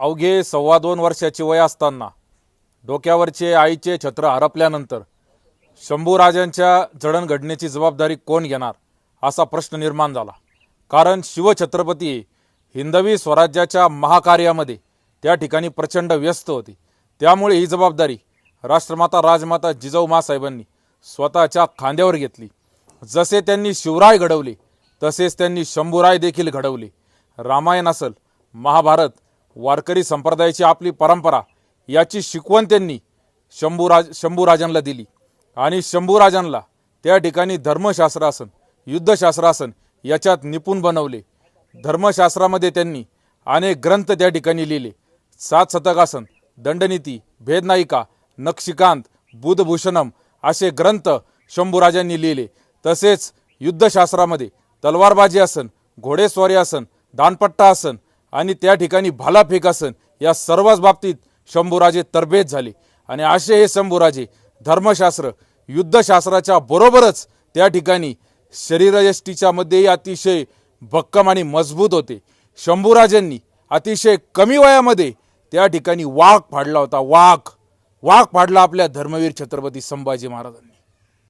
अवघे सव्वा दोन वर्षाची वय असताना डोक्यावरचे आईचे छत्र हरपल्यानंतर शंभूराजांच्या जडणघडण्याची जबाबदारी कोण घेणार असा प्रश्न निर्माण झाला. कारण शिवछत्रपती हिंदवी स्वराज्याच्या महाकार्यामध्ये त्या ठिकाणी प्रचंड व्यस्त होते. त्यामुळे ही जबाबदारी राष्ट्रमाता राजमाता जिजाऊ मासाहेबांनी स्वतःच्या खांद्यावर घेतली. जसे त्यांनी शिवराय घडवले तसेच त्यांनी शंभूराय देखील घडवले. रामायण असल महाभारत वारकरी संप्रदायाची आपली परंपरा याची शिकवण त्यांनी शंभूराज शंभूराजांना दिली. आणि शंभूराजांना त्या ठिकाणी धर्मशास्त्रासन युद्धशास्त्रासन याच्यात निपुण बनवले. धर्मशास्त्रामध्ये त्यांनी अनेक ग्रंथ त्या ठिकाणी लिहिले. सात शतकासन दंडनीती भेदनायिका नक्षिकांत बुधभूषणम असे ग्रंथ शंभूराजांनी लिहिले. तसेच युद्धशास्त्रामध्ये तलवारबाजी आसन घोडेस्वारी आसन दानपट्टा आसन आणि त्या ठिकाणी भालाफेक असन या सर्वच बाबतीत शंभूराजे तरबेज झाले. आणि असे हे शंभूराजे धर्मशास्त्र युद्धशास्त्राच्या बरोबरच त्या ठिकाणी शरीरयष्टीच्या मध्येही अतिशय भक्कम आणि मजबूत होते. शंभूराजांनी अतिशय कमी वयामध्ये त्या ठिकाणी वाघ फाडला होता. वाघ वाघ फाडला आपल्या धर्मवीर छत्रपती संभाजी महाराजांनी.